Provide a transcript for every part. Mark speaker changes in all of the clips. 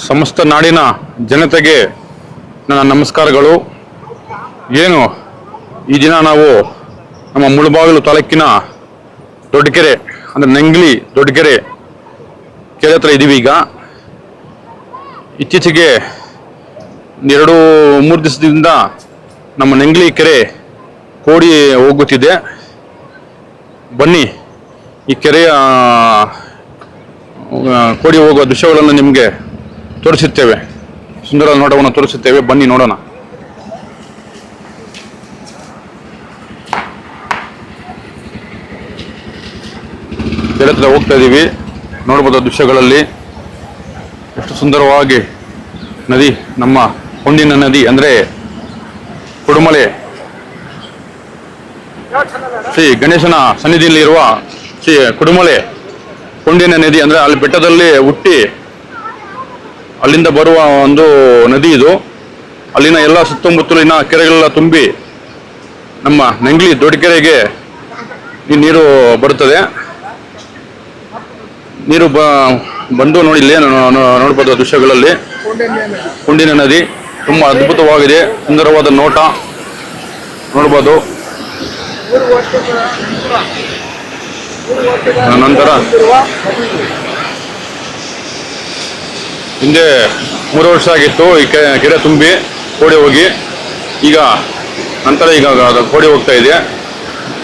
Speaker 1: ಸಮಸ್ತ ನಾಡಿನ ಜನತೆಗೆ ನನ್ನ ನಮಸ್ಕಾರಗಳು. ಏನು, ಈ ದಿನ ನಾವು ನಮ್ಮ ಮುಳಬಾಗಿಲು ತಾಲೂಕಿನ ದೊಡ್ಡಕೆರೆ, ಅಂದರೆ ನಂಗ್ಲಿ ದೊಡ್ಡಕೆರೆ ಕೆರೆ ಹತ್ರ ಇದ್ದೀವಿ ಈಗ. ಇತ್ತೀಚೆಗೆ ಎರಡು, ಮೂರು ದಿವಸದಿಂದ ನಮ್ಮ ನಂಗ್ಲಿ ಕೆರೆ ಕೋಡಿ ಹೋಗುತ್ತಿದೆ. ಬನ್ನಿ, ಈ ಕೆರೆಯ ಕೋಡಿ ಹೋಗುವ ದೃಶ್ಯಗಳನ್ನು ನಿಮಗೆ ತೋರಿಸುತ್ತೇವೆ. ಸುಂದರ ನೋಟವನ್ನು ತೋರಿಸುತ್ತೇವೆ. ಬನ್ನಿ ನೋಡೋಣ. ಹತ್ರ ಹೋಗ್ತಾ ಇದ್ದೀವಿ ನೋಡಬಹುದು ದೃಶ್ಯಗಳಲ್ಲಿ ಎಷ್ಟು ಸುಂದರವಾಗಿ ನದಿ, ನಮ್ಮ ಹೊಂಡಿನ ನದಿ, ಅಂದರೆ ಕುಡುಮಲೆ ಶ್ರೀ ಗಣೇಶನ ಸನ್ನಿಧಿಯಲ್ಲಿ ಇರುವ ಶ್ರೀ ಕುಡುಮಲೆ ಕೊಂಡಿನ ನದಿ, ಅಂದ್ರೆ ಅಲ್ಲಿ ಬೆಟ್ಟದಲ್ಲಿ ಹುಟ್ಟಿ ಅಲ್ಲಿಂದ ಬರುವ ಒಂದು ನದಿ ಇದು. ಅಲ್ಲಿನ ಎಲ್ಲ ಸುತ್ತಮುತ್ತಲಿನ ಕೆರೆಗಳೆಲ್ಲ ತುಂಬಿ ನಮ್ಮ ನಂಗ್ಲಿ ದೊಡ್ಡಕೆರೆಗೆ ಈ ನೀರು ಬರುತ್ತದೆ. ನೀರು ಬ, ಬಂದು ನೋಡಿ ಇಲ್ಲಿ ನೋಡ್ಬೋದು ದೃಶ್ಯಗಳಲ್ಲಿ. ಕುಂಡಿನ ನದಿ ತುಂಬಾ ಅದ್ಭುತವಾಗಿದೆ. ಸುಂದರವಾದ ನೋಟ ನೋಡ್ಬೋದು. ನಂತರ ಹಿಂದೆ ಮೂರು ವರ್ಷ ಆಗಿತ್ತು, ಈ ಕೆರೆ ತುಂಬಿ ಕೋಡಿ ಹೋಗಿ. ಈಗ ನಂತರ ಈಗ ಕೋಡಿ ಹೋಗ್ತಾ ಇದೆ.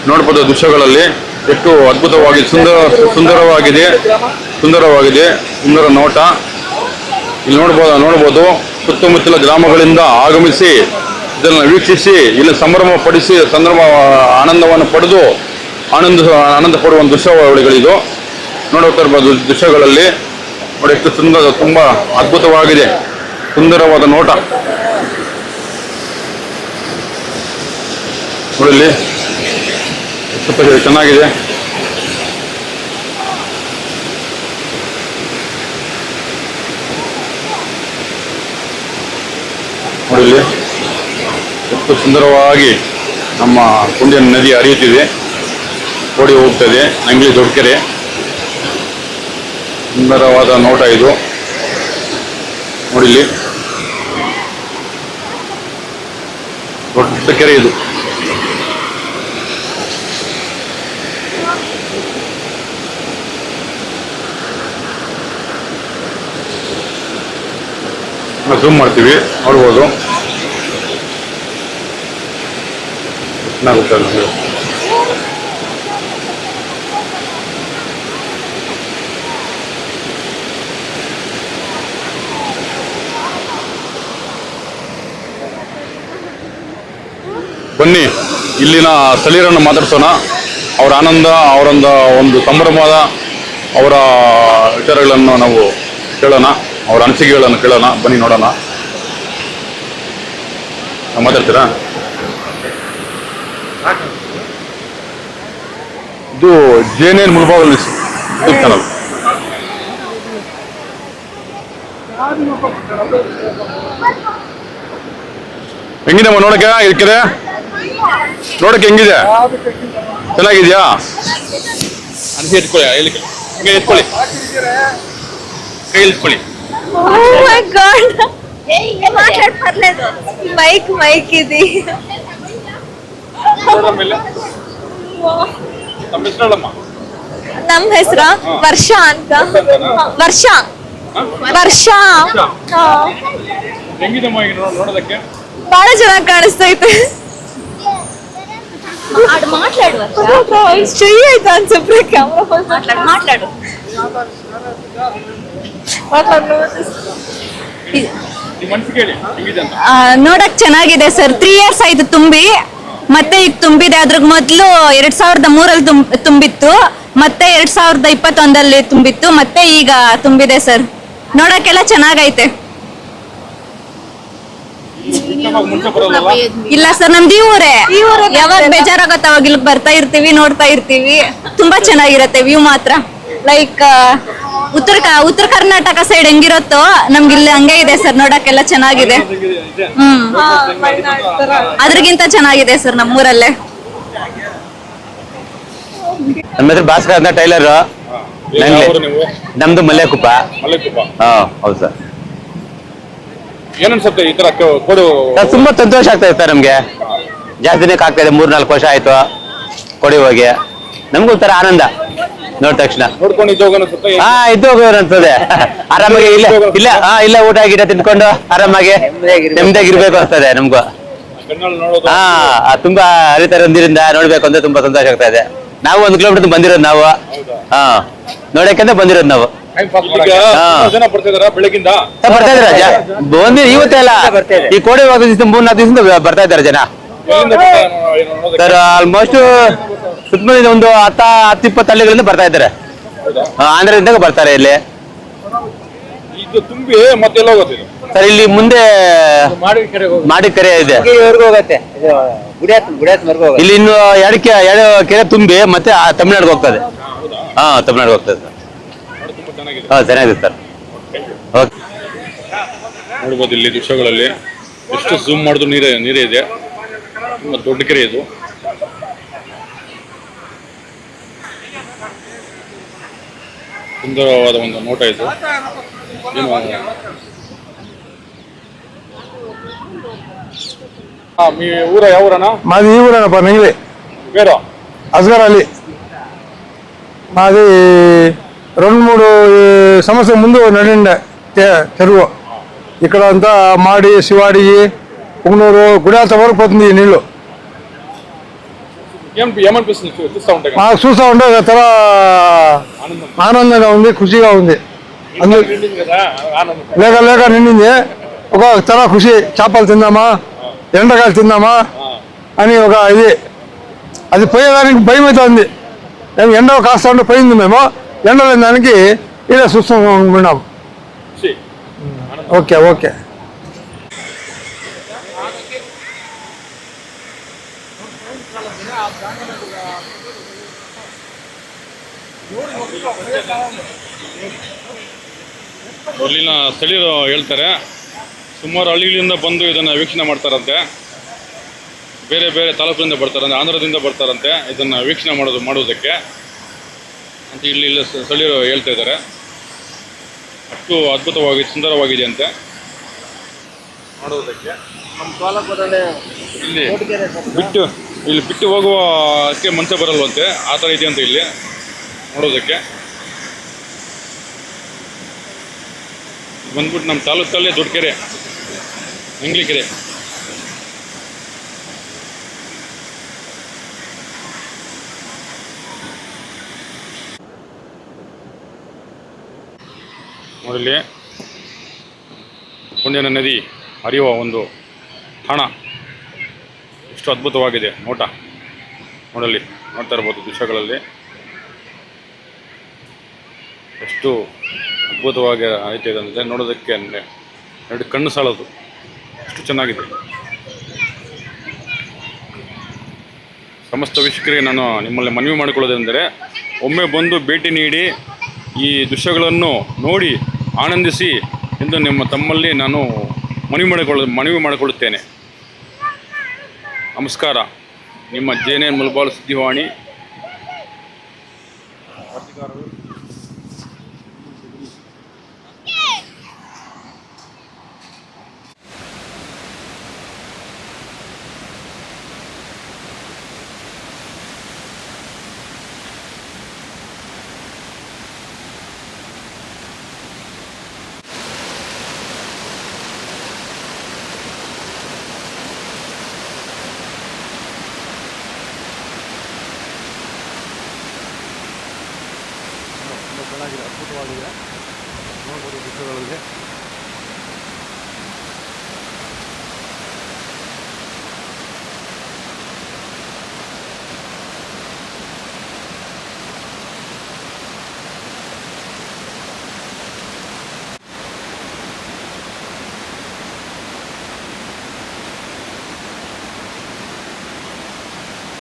Speaker 1: ನೋಡ್ಬೋದು ದೃಶ್ಯಗಳಲ್ಲಿ ಎಷ್ಟು ಅದ್ಭುತವಾಗಿ ಸುಂದರ, ಸುಂದರವಾಗಿದೆ ಸುಂದರವಾಗಿದೆ. ಸುಂದರ ನೋಟ. ಇಲ್ಲಿ ನೋಡ್ಬೋದು ನೋಡ್ಬೋದು, ಸುತ್ತಮುತ್ತಲ ಗ್ರಾಮಗಳಿಂದ ಆಗಮಿಸಿ, ಇದನ್ನು ವೀಕ್ಷಿಸಿ, ಇಲ್ಲಿ ಸಂಭ್ರಮ ಪಡಿಸಿ, ಸಂಭ್ರಮ, ಆನಂದವನ್ನು ಪಡೆದು, ಆನಂದ ಆನಂದ ಪಡುವ ದೃಶ್ಯಗಳಿದು ನೋಡೋಕ್ಕೆ ಇರ್ಬೋದು ದೃಶ್ಯಗಳಲ್ಲಿ. ನೋಡಿ ಎಷ್ಟು ಸುಂದರ ತುಂಬ ಅದ್ಭುತವಾಗಿದೆ. ಸುಂದರವಾದ ನೋಟ. ನೋಡಿ ಇಲ್ಲಿ ಚೆನ್ನಾಗಿದೆ. ನೋಡಿ ಇಲ್ಲಿ ಎಷ್ಟು ಸುಂದರವಾಗಿ ನಮ್ಮ ಕುಂಡಿಯ ನದಿ ಹರಿಯುತ್ತಿದೆ. ಓಡಿ ಹೋಗ್ತದೆ ನಂಗ್ಲಿ ದೊಡ್ಡಕೆರೆ ಸುಂದರವಾದ ನೋಟ ಇದು. ನೋಡಿಲಿ ದೊಡ್ಡ ಕೆರೆ ಇದು. ಝೂಮ್ ಮಾಡ್ತೀವಿ ನೋಡ್ಬೋದು. ಚೆನ್ನಾಗುತ್ತೆ ಬನ್ನಿ, ಇಲ್ಲಿನ ಸ್ಥಳೀಯರನ್ನು ಮಾತಾಡ್ಸೋಣ. ಅವರ ಆನಂದ, ಅವರೊಂದು ಒಂದು ಸಂಭ್ರಮದ ಅವರ ವಿಚಾರಗಳನ್ನು ನಾವು ಕೇಳೋಣ, ಅವರ ಅನಿಸಿಕೆಗಳನ್ನು ಕೇಳೋಣ, ಬನ್ನಿ ನೋಡೋಣ. ಮಾತಾಡ್ತೀರಾ? ಇದು ಜೇನೇನ್ ಮುಳಬಾಗಲ್ ಯೂಟ್ಯೂಬ್ ಚಾನಲ್ ಹೆಂಗಿದೆ ನೋಡಕ್ಕೆ ಇರ್ಕಿದೆ ನೋಡಕ್ಕೆ ಹೆಂಗಿದೆ? ಚೆನ್ನಾಗಿದ್ಯಾ? ಅನಿಸಿ ಇಟ್ಕೊಳ್ಳಿ ಹಿಂಗೆ ಇಟ್ಕೊಳ್ಳಿ ಕೈ ಇಟ್ಕೊಳ್ಳಿ
Speaker 2: ಮೈಕ್ ಮೈಕ್ ಇದೆ. ನಮ್ ಹೆಸರ ವರ್ಷ ಅಂತ. ವರ್ಷ ವರ್ಷ. ಬಹಳ ಚೆನ್ನಾಗಿ ಕಾಣಿಸ್ತೈತೆ
Speaker 1: ಹೆಂಗಿದೆ ಅಂತ.
Speaker 2: ನೋಡಕ್ ಚೆನ್ನಾಗಿದೆ ಸರ್. ತ್ರೀ ಇಯರ್ಸ್ ಆಯ್ತು ತುಂಬಿ. ಮತ್ತೆ ಈಗ ತುಂಬಿದೆ. ಅದ್ರ ಮೊದಲು ಎರಡ್ ಸಾವಿರದ ಮೂರಲ್ಲಿ ತುಂಬ ತುಂಬಿತ್ತು. ಮತ್ತೆ ಎರಡ್ ಸಾವಿರದ ಇಪ್ಪತ್ತೊಂದಲ್ಲಿ ತುಂಬಿತ್ತು. ಮತ್ತೆ ಈಗ ತುಂಬಿದೆ ಸರ್. ನೋಡಕ್ಕೆಲ್ಲ ಚೆನ್ನಾಗೈತೆ. ಇಲ್ಲ ಸರ್ ನಮ್ದು ಈ ಊರೇ ಯಾವಾಗ ಬೇಜಾರಾಗತ್ತ ಅವಾಗ ಇಲ್ಲಿ ಬರ್ತಾ ಇರ್ತೀವಿ ನೋಡ್ತಾ ಇರ್ತೀವಿ. ತುಂಬಾ ಚೆನ್ನಾಗಿರತ್ತೆ ವ್ಯೂ ಮಾತ್ರ. ಲೈಕ್ ಉತ್ತರ ಉತ್ತರ ಕರ್ನಾಟಕ ಸೈಡ್ ಹೆಂಗಿರುತ್ತೋ ನಮ್ಗೆ ಇಲ್ಲಿ ಹಂಗೆ ಇದೆ ಸರ್ ನೋಡಕ್ಕೆಲ್ಲ ಚೆನ್ನಾಗಿದೆ. ಹ್ಮ್. ಅದ್ರಗಿಂತ ಚೆನ್ನಾಗಿದೆ ಸರ್ ನಮ್ಮೂರಲ್ಲೇ.
Speaker 3: ನಮ್ಮ ಹೆಸರು ಭಾಸ್ಕರ್ ಅಂತ ಟೈಲರ್. ನಮ್ದು
Speaker 1: ಮಲ್ಯಕುಪ್ಪ
Speaker 3: ಹಾ ಹೌದು ಸರ್.
Speaker 1: ಏನ್ ಅನ್ಸುತ್ತೆ ಈ ತರ ಕೊಡು
Speaker 3: ಸರ್ ತುಂಬಾ ಸಂತೋಷ ಆಗ್ತಾ ಇದೆ ಸರ್ ನಮ್ಗೆ. ಜಾಸ್ತಿ ದಿನಕ್ಕೆ ಆಗ್ತಾ ಇದೆ ಮೂರ್ ನಾಲ್ಕು ವರ್ಷ ಆಯ್ತು. ಕೊಡಿ ಹೋಗಿ. ನಮ್ಗೂ ಒಂಥರ ಆನಂದ. ನೋಡಿದ ತಕ್ಷಣ.
Speaker 1: ನೋಡ್ಕೊಂಡು ಇದ್ದೋಗ ಅನ್ಸುತ್ತೆ
Speaker 3: ಹಾ ಇದ್ದು ಹೋಗೋರು ಅನ್ಸದೆ ಆರಾಮಾಗಿ ಇಲ್ಲ ಇಲ್ಲ ಹಾ ಇಲ್ಲ ಊಟ ಗಿಟ ತಿನ್ಕೊಂಡು ಆರಾಮಾಗಿ ನೆಮ್ಮದಿಯಾಗಿ ಇರ್ಬೇಕು ಅನ್ಸ್ತದೆ ನಮ್ಗೂ.
Speaker 1: ಕಣ್ಣಲ್ಲಿ ನೋಡೋದು
Speaker 3: ಹಾ ಆ ತುಂಬಾ ಹರಿತರಂದಿರಿಂದ ನೋಡ್ಬೇಕು ಅಂದ್ರೆ ತುಂಬಾ ಸಂತೋಷ ಆಗ್ತಾ ಇದೆ. ನಾವು ಒಂದು ಕಿಲೋಮೀಟರ್ ಬಂದಿರೋದು ನಾವು. ಹಾ ನೋಡಕ್ಕೆ ಬಂದಿರೋದು ನಾವು. ಬರ್ತಾ ಇದಾರೆ ಇವತ್ತೇ ಅಲ್ಲ. ಈ ಕೋಡೆ ದಿವಸ ಮೂರ್ ನಾಲ್ಕು ದಿವಸದಿಂದ ಬರ್ತಾ ಇದ್ದಾರೆ ಜನ? ಸರ್ ಆಲ್ಮೋಸ್ಟ್ ಸುತ್ತಮುತ್ತ ಒಂದು ಹತ್ತ ಹತ್ತು ಇಪ್ಪತ್ತು ಹಳ್ಳಿಗಳಿಂದ ಬರ್ತಾ ಇದ್ದಾರೆ. ಆಂಧ್ರದಿಂದ ಬರ್ತಾರೆ ಇಲ್ಲಿ.
Speaker 1: ಇದು ತುಂಬಿ ಮತ್ತೆ ಹೋಗುತ್ತೆ
Speaker 3: ಸರ್ ಇಲ್ಲಿ ಮುಂದೆ ಮಾಡಿ ಕೆರೆ ಇದೆ. ಇಲ್ಲಿ ಇನ್ನು ಎರಡು ಎರಡು ಕೆರೆ ತುಂಬಿ ಮತ್ತೆ ಆ ತಮಿಳ್ನಾಡಿಗೆ ಹೋಗ್ತದೆ. ಹಾ ತಮಿಳ್ನಾಡಿಗೆ ಹೋಗ್ತದೆ ಸರ್
Speaker 1: ನೋಡಿ, ತುಂಬಾ ಚೆನ್ನಾಗಿದೆ
Speaker 3: ಹಾ ಚೆನ್ನಾಗಿದೆ ಸರ್ ಓಕೆ
Speaker 1: ನೋಡ್ಬೋದು ಇಲ್ಲಿ ದೃಶ್ಯಗಳಲ್ಲಿ ಎಷ್ಟು ಝೂಮ್ ಮಾಡಿದ್ರು ನೀರೇ ನೀರೇ ಇದೆ ತುಂಬಾ ದೊಡ್ಡ ಕೆರೆ ಇದು ಸುಂದರವಾದ ಒಂದು ನೋಟ ಇದು ಏನು ಆ, మీ ಊರ ಯಾವ ಊರನ
Speaker 4: మాది ఈ ఊరేనప్ప నెంగిలి
Speaker 1: పేరు
Speaker 4: అస్గర్ అలీ మాది రెండు మూడు సంవత్సరం ముందు నడిండే చెరువు ఇక్కడ అంతా మాడి శివాడి పుంగనూరు గుడాత వరకు పోతుంది ఈ
Speaker 1: కదా.
Speaker 4: మాకు చూస్తూ ఉంటే
Speaker 1: ఆనందం
Speaker 4: ఆనందంగా. ఉంది ఖుషిగా ఉంది. లేక లేక నిండింది. ఒక తర ఖుషి చేపలు తిందామా ఎండకాయలు తిందామా అని ఒక ఇది. అది పోయేదానికి భయం అవుతుంది ఎండ కాస్త ఉంటే పోయింది మేము. ಜನರಲ್ಲಿ ನನಗೆ ಇಲ್ಲ ಸುಸ್ತು
Speaker 1: ಸಿ
Speaker 4: ಓಕೆ ಓಕೆ.
Speaker 1: ಅಲ್ಲಿನ ಸ್ಥಳೀಯರು ಹೇಳ್ತಾರೆ ಸುಮಾರು ಹಳ್ಳಿಗಳಿಂದ ಬಂದು ಇದನ್ನು ವೀಕ್ಷಣೆ ಮಾಡ್ತಾರಂತೆ. ಬೇರೆ ಬೇರೆ ತಾಲೂಕಿನಿಂದ ಬರ್ತಾರಂತೆ ಆಂಧ್ರದಿಂದ ಬರ್ತಾರಂತೆ ಇದನ್ನು ವೀಕ್ಷಣೆ ಮಾಡೋದು ಮಾಡುವುದಕ್ಕೆ. ಅಂತ ಇಲ್ಲಿ ಇಲ್ಲ ಸ್ಥಳೀಯರು ಹೇಳ್ತಾ ಇದ್ದಾರೆ. ಅಷ್ಟು ಅದ್ಭುತವಾಗಿ ಸುಂದರವಾಗಿದೆ ಅಂತೆ ನೋಡುವುದಕ್ಕೆ ಇಲ್ಲಿ ಬಿಟ್ಟು ಇಲ್ಲಿ ಬಿಟ್ಟು ಹೋಗುವ ಅದಕ್ಕೆ ಮನಸ್ಸೆ ಬರಲ್ವಂತೆ. ಆ ಥರ ಇದೆ ಅಂತ ಇಲ್ಲಿ ನೋಡೋದಕ್ಕೆ ಬಂದ್ಬಿಟ್ಟು ನಮ್ಮ ತಾಲೂಕಲ್ಲೇ ದೊಡ್ಡ ಕೆರೆ ಕೆರೆ. ನೋಡಲಿ ಪುಣ್ಯನ ನದಿ ಹರಿಯುವ ಒಂದು ತಾಣ. ಎಷ್ಟು ಅದ್ಭುತವಾಗಿದೆ. ನೋಟ. ನೋಡಲಿ ನೋಡ್ತಾ ಇರ್ಬೋದು ದೃಶ್ಯಗಳಲ್ಲಿ. ಎಷ್ಟು ಅದ್ಭುತವಾಗಿ ಐತೆ ಅಂದರೆ ನೋಡೋದಕ್ಕೆ ಎರಡು ಕಣ್ಣು ಸಾಲದು. ಎಷ್ಟು ಚೆನ್ನಾಗಿದೆ. ಸಮಸ್ತ ವೀಕ್ಷಕರಿಗೆ ನಾನು ನಿಮ್ಮಲ್ಲಿ ಮನವಿ ಮಾಡಿಕೊಳ್ಳೋದೆಂದರೆ ಒಮ್ಮೆ ಬಂದು ಭೇಟಿ ನೀಡಿ ಈ ದೃಶ್ಯಗಳನ್ನು ನೋಡಿ ಆನಂದಿಸಿ ಎಂದು ನಿಮ್ಮ ತಮ್ಮಲ್ಲಿ ನಾನು ಮನವಿ ಮಾಡಿಕೊಳ್ಳ ಮನವಿ ಮಾಡಿಕೊಳ್ಳುತ್ತೇನೆ. ನಮಸ್ಕಾರ. ನಿಮ್ಮ ಜೇನೆ ಮುಲ್ಬಾಲ್ ಸುದ್ದಿವಾಣಿ
Speaker 4: 좋아지냐? 오늘 모두 미쳐가는데?